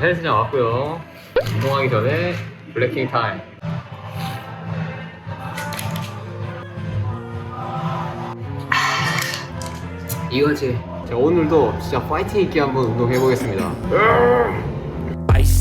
헬스장 왔고요. 운동하기 전에 블랙킹 타임. 이거지. 자, 오늘도 진짜 파이팅 있게 한번 운동해 보겠습니다.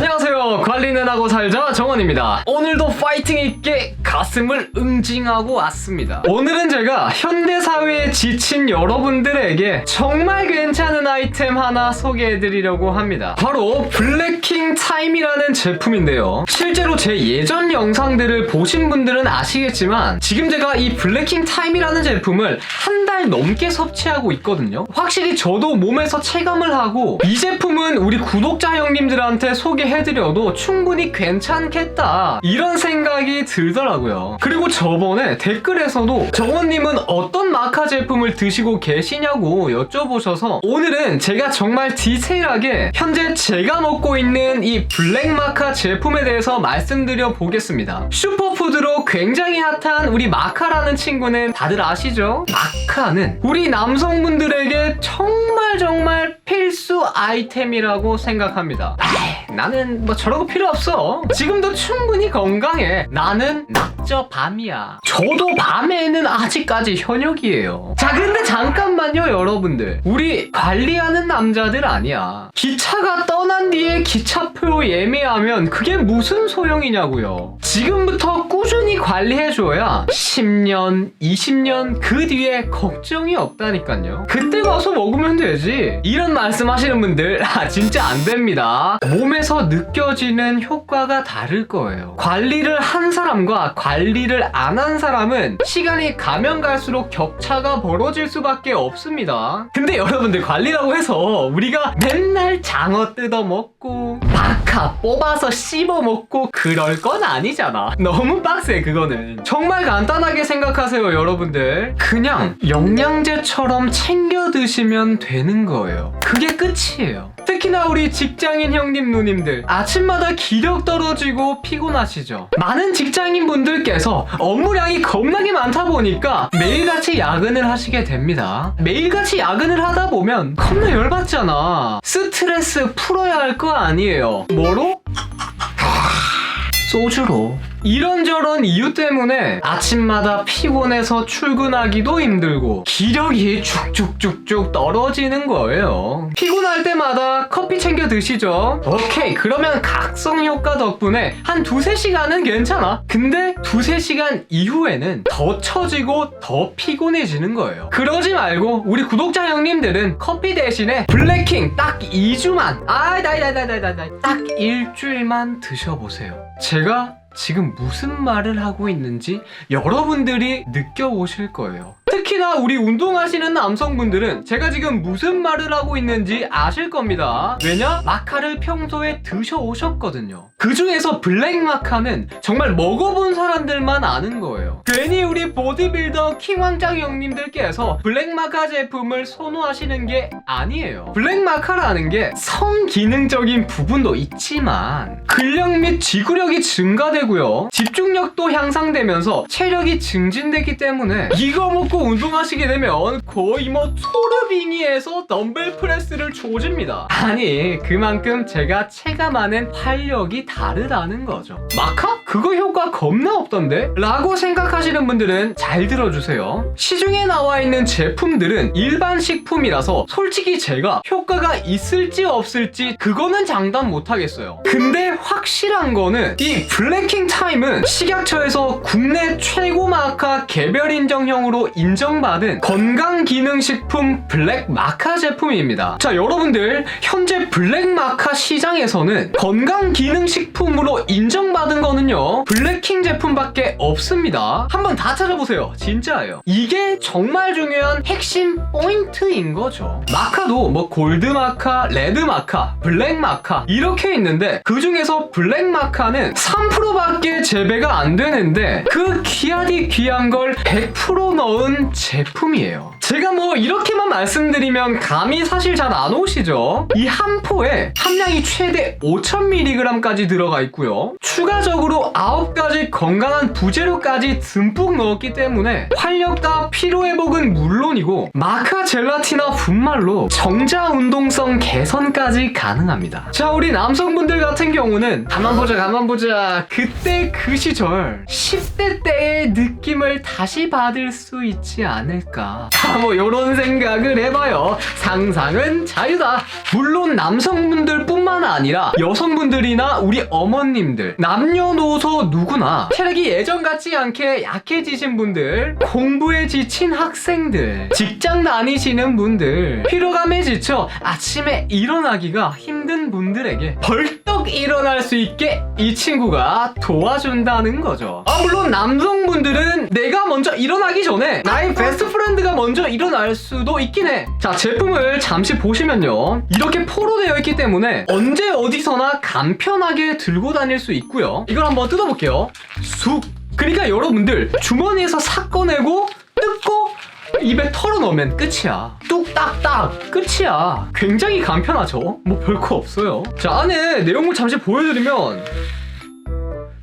안녕하세요. 관리는 하고 살자 정원입니다. 오늘도 파이팅 있게 가슴을 응징하고 왔습니다. 오늘은 제가 현대 사회에 지친 여러분들에게 정말 괜찮은 아이템 하나 소개해드리려고 합니다. 바로 블랙킹 타임이라는 제품인데요. 실제로 제 예전 영상들을 보신 분들은 아시겠지만 지금 제가 이 블랙킹 타임이라는 제품을 한 달 넘게 섭취하고 있거든요. 확실히 저도 몸에서 체감을 하고 이 제품은 우리 구독자 형님들한테 소개해드려도 충분히 괜찮겠다 이런 생각이 들더라고요. 그리고 저번에 댓글에서도 정원님은 어떤 마카 제품을 드시고 계시냐고 여쭤보셔서 오늘은 제가 정말 디테일하게 현재 제가 먹고 있는 이 블랙 마카 제품에 대해서 말씀드려 보겠습니다. 슈퍼푸드로 굉장히 핫한 우리 마카라는 친구는 다들 아시죠? 마카는 우리 남성분들에게 정말 정말 필수 아이템이라고 생각합니다. 아이, 나는 뭐 저런 거 필요 없어. 지금도 충분히 건강해. 나는 낙저 밤이야. 저도 밤에는 아직까지 현역이에요. 자, 근데 잠깐만요, 여러분들. 우리 관리하는 남자들 아니야. 기차가 떠난 뒤에 기차표 예매하면 그게 무슨 소용이냐고요. 지금부터 꾸준히 관리해줘야 10년, 20년 그 뒤에 걱정이 없다니까요. 그때 가서 먹으면 되지. 이런 말씀 하시는 분들, 아, 진짜 안 됩니다. 몸에서 느껴지는 효과가 다를 거예요. 관리를 한 사람과 관리 를 안 한 사람은 시간이 가면 갈수록 격차가 벌어질 수밖에 없습니다. 근데 여러분들 관리라고 해서 우리가 맨날 장어 뜯어 먹고 마카 뽑아서 씹어 먹고 그럴 건 아니잖아. 너무 빡세 그거는. 정말 간단하게 생각하세요 여러분들. 그냥 영양제처럼 챙겨 드시면 되는 거예요. 그게 끝이에요. 특히나 우리 직장인 형님 누님들. 아침마다 기력 떨어지고 피곤하시죠? 많은 직장인 분들께서 업무량이 겁나게 많다 보니까 매일같이 야근을 하시게 됩니다. 매일같이 야근을 하다 보면 겁나 열받잖아. 스트레스 풀어야 할 거 아니에요. 뭐로? 소주로 이런저런 이유 때문에 아침마다 피곤해서 출근하기도 힘들고 기력이 쭉쭉쭉쭉 떨어지는 거예요. 피곤할 때마다 커피 챙겨 드시죠. 오케이 그러면 각성 효과 덕분에 한 두세 시간은 괜찮아. 근데 두세 시간 이후에는 더 처지고 더 피곤해지는 거예요. 그러지 말고 우리 구독자 형님들은 커피 대신에 블랙킹 딱 2주만 아이 나이 나이 나이 나이 나이 딱 일주일만 드셔보세요. 제가 지금 무슨 말을 하고 있는지 여러분들이 느껴보실 거예요. 특히나 우리 운동하시는 남성분들은 제가 지금 무슨 말을 하고 있는지 아실 겁니다. 왜냐? 마카를 평소에 드셔오셨거든요. 그 중에서 블랙 마카는 정말 먹어본 사람들만 아는 거예요. 괜히 우리 보디빌더 킹왕짱 형님들께서 블랙 마카 제품을 선호하시는 게 아니에요. 블랙 마카라는 게 성기능적인 부분도 있지만 근력 및 지구력이 증가되고요. 집중력도 향상되면서 체력이 증진되기 때문에 이거 먹고 운동 운동하시게 되면 거의 뭐 토르빙이에서 덤벨 프레스를 조집니다. 아니 그만큼 제가 체감하는 활력이 다르다는 거죠. 마카? 그거 효과 겁나 없던데? 라고 생각하시는 분들은 잘 들어주세요. 시중에 나와 있는 제품들은 일반 식품이라서 솔직히 제가 효과가 있을지 없을지 그거는 장담 못하겠어요. 근데 확실한 거는 이 블랙킹 타임은 식약처에서 국내 최고 마카 개별 인정형으로 인정받은 건강기능식품 블랙 마카 제품입니다. 자, 여러분들 현재 블랙 마카 시장에서는 건강기능식품으로 인정받은 거는요 블랙킹 제품밖에 없습니다. 한번 다 찾아보세요. 진짜예요. 이게 정말 중요한 핵심 포인트인 거죠. 마카도 뭐 골드 마카, 레드 마카, 블랙 마카 이렇게 있는데 그 중에서 블랙 마카는 3%밖에 재배가 안 되는데 그 귀하디 귀한 걸 100% 넣은 제품이에요. 제가 뭐 이렇게만 말씀드리면 감이 사실 잘 안 오시죠? 이 한 포에 함량이 최대 5000mg까지 들어가 있고요. 추가적으로 9가지 건강한 부재료까지 듬뿍 넣었기 때문에 활력과 피로회복은 물론 이고 마카 젤라틴화 분말로 정자 운동성 개선까지 가능합니다. 자, 우리 남성분들 같은 경우는 가만 보자, 가만 보자. 그때 그 시절 10대 때의 느낌을 다시 받을 수 있지 않을까. 자, 뭐 이런 생각을 해봐요. 상상은 자유다. 물론 남성분들뿐만 아니라 여성분들이나 우리 어머님들, 남녀노소 누구나 체력이 예전 같지 않게 약해지신 분들, 공부에 지친 학생들, 직장 다니시는 분들, 피로감에 지쳐 아침에 일어나기가 힘든 분들에게 벌떡 일어날 수 있게 이 친구가 도와준다는 거죠. 아, 물론 남성분들은 내가 먼저 일어나기 전에 나의 베스트 프렌드가 먼저 일어날 수도 있긴 해. 자, 제품을 잠시 보시면요. 이렇게 포로 되어 있기 때문에 언제 어디서나 간편하게 들고 다닐 수 있고요. 이걸 한번 뜯어볼게요. 쑥. 그러니까 여러분들 주머니에서 싹 꺼내고 뜯고 입에 털어 넣으면 끝이야. 뚝딱딱 끝이야. 굉장히 간편하죠. 뭐 별거 없어요. 자 안에 내용물 잠시 보여드리면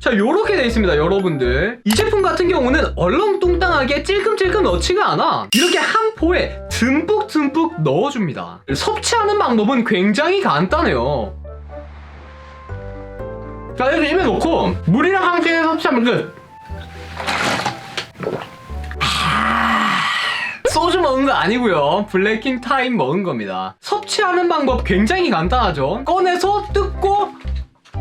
자 요렇게 돼 있습니다 여러분들 이 제품 같은 경우는 얼렁뚱땅하게 찔끔찔끔 넣지가 않아 이렇게 한 포에 듬뿍듬뿍 넣어줍니다 섭취하는 방법은 굉장히 간단해요 자 이렇게 입에 넣고 물이랑 함께 섭취하면 끝 아, 소주 먹은 거 아니고요 블랙킹 타임 먹은 겁니다 섭취하는 방법 굉장히 간단하죠 꺼내서 뜯고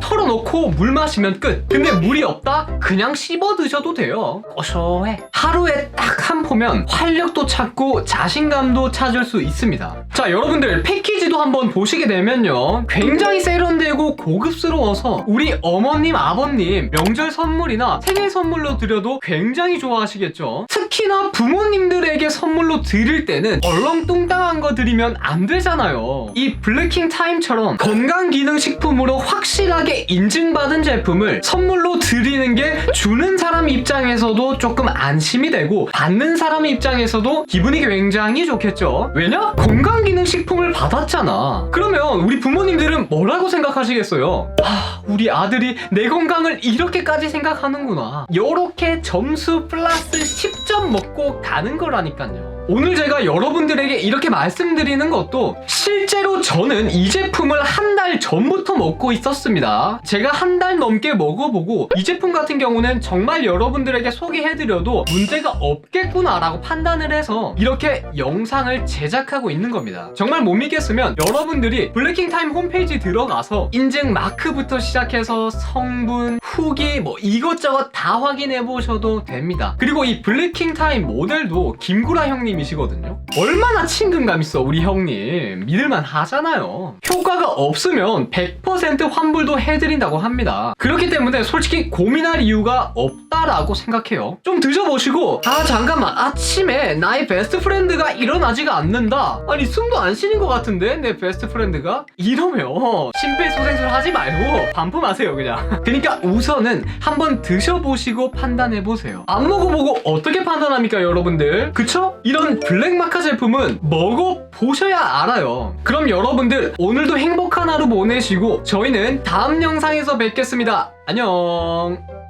털어놓고 물 마시면 끝. 근데 물이 없다? 그냥 씹어 드셔도 돼요. 고소해. 하루에 딱 한 포면 활력도 찾고 자신감도 찾을 수 있습니다. 자, 여러분들 패키지도 한번 보시게 되면요. 굉장히 세련되고 고급스러워서 우리 어머님, 아버님 명절 선물이나 생일 선물로 드려도 굉장히 좋아하시겠죠. 특히나 부모님들에게 선물로 드릴 때는 얼렁뚱땅한 거 드리면 안 되잖아요. 이 블랙킹 타임처럼 건강기능식품으로 확실하게 인증받은 제품을 선물로 드리는 게 주는 사람 입장에서도 조금 안심이 되고 받는 사람 입장에서도 기분이 굉장히 좋겠죠. 왜냐? 건강기능식품을 받았잖아. 그러면 우리 부모님들은 뭐라고 생각하시겠어요? 아, 우리 아들이 내 건강을 이렇게까지 생각하는구나. 요렇게 점수 플러스 10점 먹고 가는 거라니까요. 오늘 제가 여러분들에게 이렇게 말씀드리는 것도 실제로 저는 이 제품을 한 달 전부터 먹고 있었습니다. 제가 한 달 넘게 먹어보고 이 제품 같은 경우는 정말 여러분들에게 소개해드려도 문제가 없겠구나라고 판단을 해서 이렇게 영상을 제작하고 있는 겁니다. 정말 못 믿겠으면 여러분들이 블랙킹 타임 홈페이지 들어가서 인증 마크부터 시작해서 성분, 후기 뭐 이것저것 다 확인해 보셔도 됩니다. 그리고 이 블랙킹 타임 모델도 김구라 형님이시거든요. 얼마나 친근감 있어 우리 형님 믿을만 하잖아요. 효과가 없으면 100% 환불도 해드린다고 합니다. 그렇기 때문에 솔직히 고민할 이유가 없다라고 생각해요. 좀 드셔보시고 아 잠깐만 아침에 나의 베스트 프렌드가 일어나지가 않는다. 아니 숨도 안 쉬는 것 같은데 내 베스트 프렌드가 이러면 심폐소생술 하지 말고 반품하세요 그냥. 그러니까 우선은 한번 드셔보시고 판단해보세요. 안 먹어보고 어떻게 판단합니까 여러분들? 그쵸? 이런 블랙마카 제품은 먹어보셔야 알아요. 그럼 여러분들 오늘도 행복한 하루 보내시고 저희는 다음 영상에서 뵙겠습니다. 안녕.